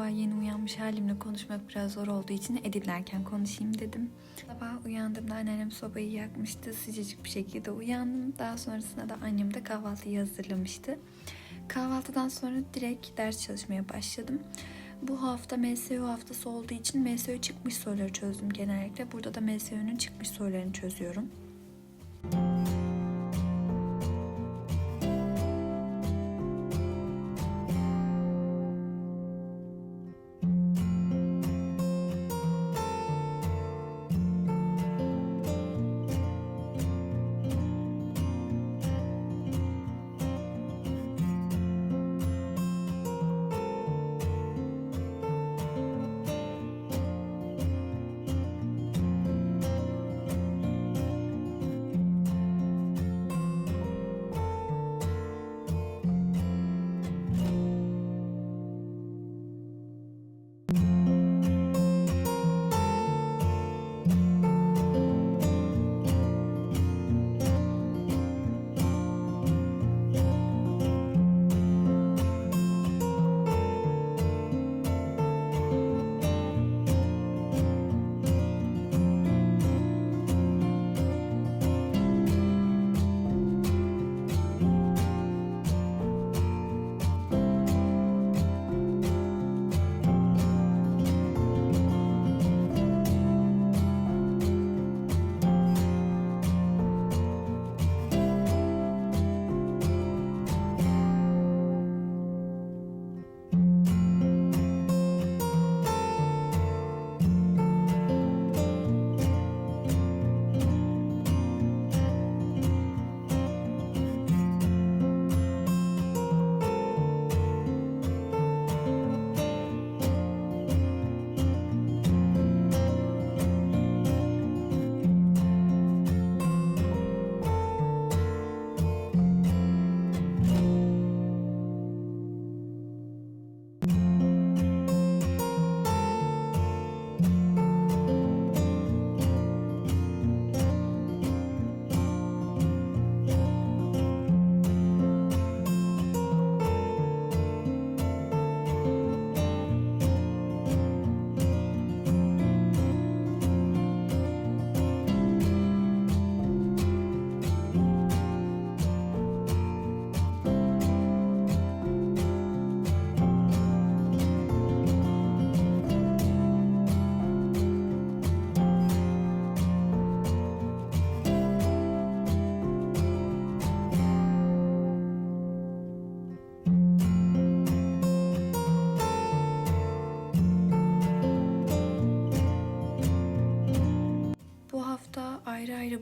Sabah yeni uyanmış halimle konuşmak biraz zor olduğu için editlerken konuşayım dedim. Sabah uyandığımda annem sobayı yakmıştı. Sıcacık bir şekilde uyandım. Daha sonrasında da annem de kahvaltıyı hazırlamıştı. Kahvaltıdan sonra direkt ders çalışmaya başladım. Bu hafta MSU haftası olduğu için MSU çıkmış soruları çözdüm genellikle. Burada da MSU'nun çıkmış sorularını çözüyorum.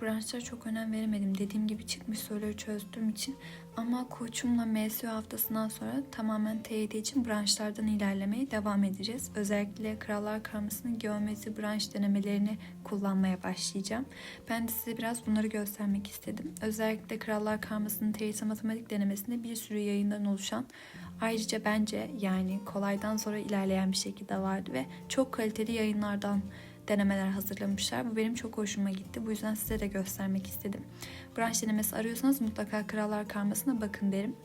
Branşlara çok önem veremedim. Dediğim gibi çıkmış soruları çözdüğüm için. Ama koçumla MSU haftasından sonra tamamen TYT için branşlardan ilerlemeye devam edeceğiz. Özellikle Krallar Karması'nın geometri branş denemelerini kullanmaya başlayacağım. Ben de size biraz bunları göstermek istedim. Özellikle Krallar Karması'nın TYT matematik denemesinde bir sürü yayından oluşan Ayrıca bence yani kolaydan sonra ilerleyen bir şekilde vardı ve çok kaliteli yayınlardan denemeler hazırlamışlar. Bu benim çok hoşuma gitti. Bu yüzden size de göstermek istedim. Branş denemesi arıyorsanız mutlaka Krallar Karması'na bakın derim.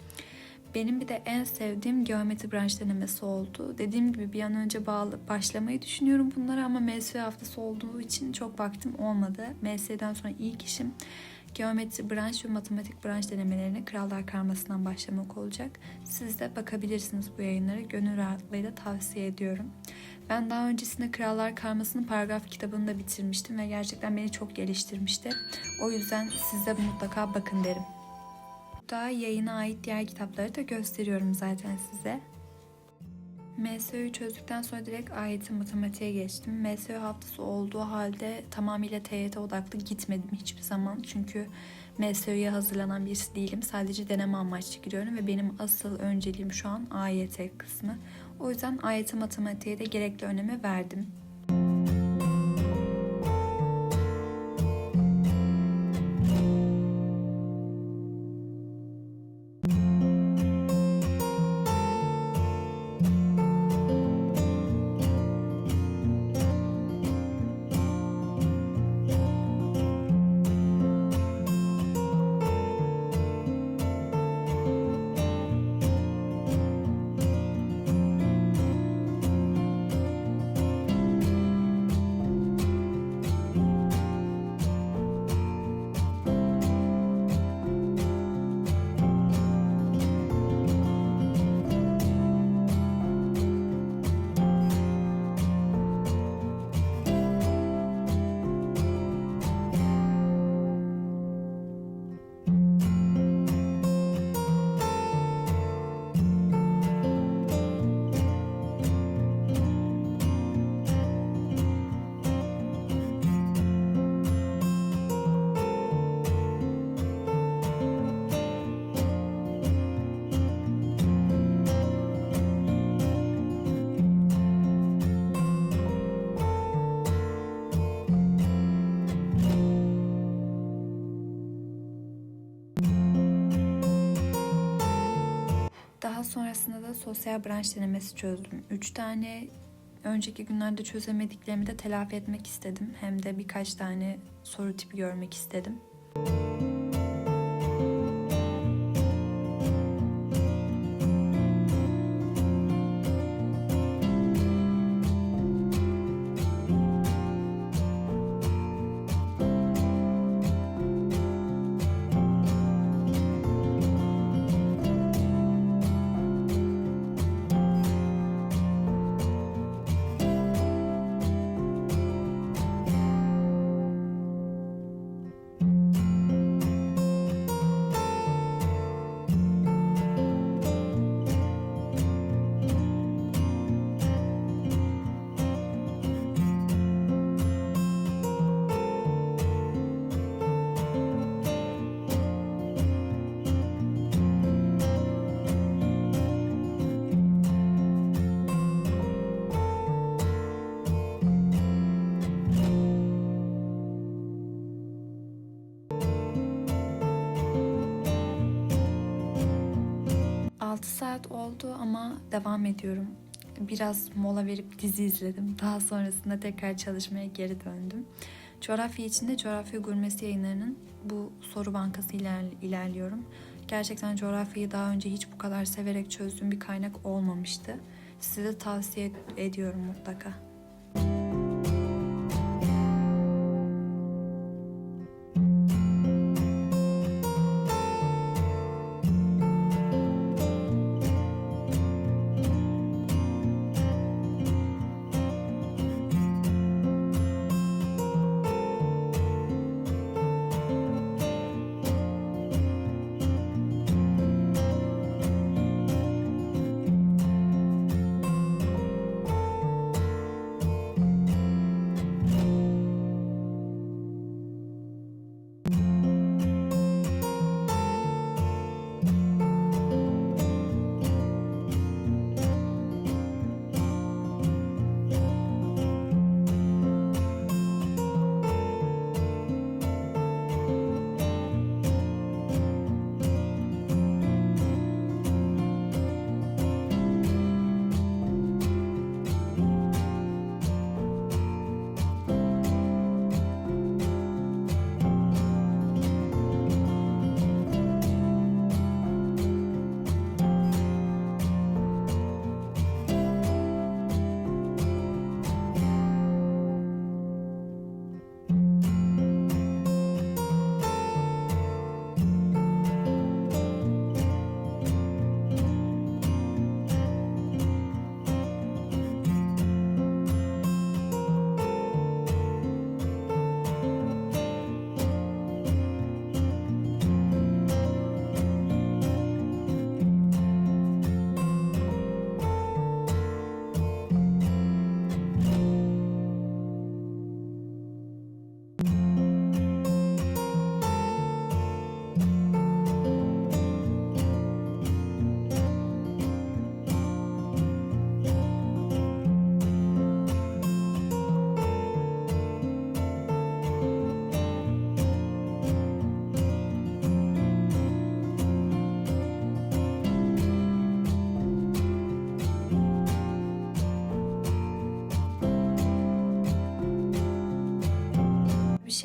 Benim bir de en sevdiğim geometri branş denemesi oldu. Dediğim gibi bir an önce bağlı başlamayı düşünüyorum bunlara ama MSV haftası olduğu için çok vaktim olmadı. MSV'den sonra ilk işim geometri branş ve matematik branş denemelerine Krallar Karması'ndan başlamak olacak. Siz de bakabilirsiniz bu yayınları. Gönül rahatlığıyla tavsiye ediyorum. Ben daha öncesinde Krallar Karması'nın paragraf kitabını da bitirmiştim ve gerçekten beni çok geliştirmişti. O yüzden siz de mutlaka bakın derim. Burada yayına ait diğer kitapları da gösteriyorum zaten size. MSÖ'yü çözdükten sonra direkt AYT matematiğe geçtim. MSÖ haftası olduğu halde tamamıyla TYT odaklı gitmedim hiçbir zaman. Çünkü MSÖ'ye hazırlanan birisi değilim. Sadece deneme amaçlı giriyorum ve benim asıl önceliğim şu an AYT kısmı. O yüzden AYT matematiğe de gerekli önemi verdim. Sonrasında da sosyal branş denemesi çözdüm. 3 tane önceki günlerde çözemediklerimi de telafi etmek istedim. Hem de birkaç tane soru tipi görmek istedim. Altı saat oldu ama devam ediyorum. Biraz mola verip dizi izledim. Daha sonrasında tekrar çalışmaya geri döndüm. Coğrafya içinde Coğrafya Gurmesi yayınlarının bu soru bankası iler- ilerliyorum. Gerçekten coğrafyayı daha önce hiç bu kadar severek çözdüğüm bir kaynak olmamıştı. Size de tavsiye ed- ediyorum mutlaka.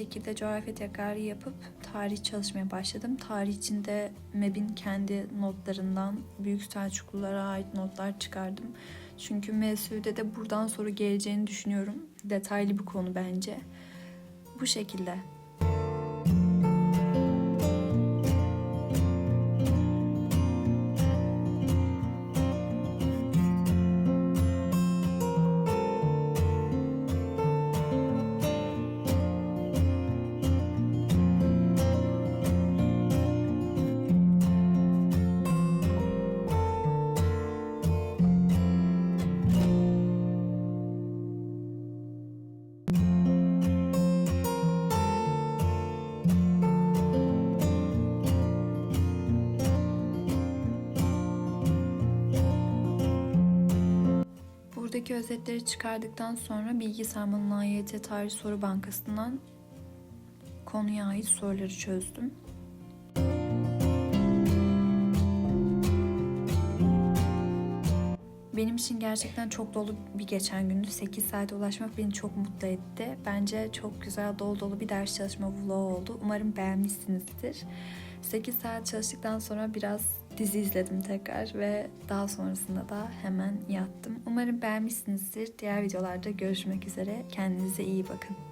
Şekilde coğrafya tekrarı yapıp tarih çalışmaya başladım. Tarih içinde MEB'in kendi notlarından Büyük Selçuklulara ait notlar çıkardım. Çünkü MSÜ'de de buradan soru geleceğini düşünüyorum. Detaylı bir konu bence. Bu şekilde. Buradaki özetleri çıkardıktan sonra Bilgi Sarmal'ın AYT Tarih Soru Bankası'ndan konuya ait soruları çözdüm. Benim için gerçekten çok dolu bir geçen gündü. 8 saate ulaşmak beni çok mutlu etti. Bence çok güzel dolu dolu bir ders çalışma vlogu oldu. Umarım beğenmişsinizdir. 8 saat çalıştıktan sonra biraz dizi izledim tekrar ve daha sonrasında da hemen yattım. Umarım beğenmişsinizdir. Diğer videolarda görüşmek üzere. Kendinize iyi bakın.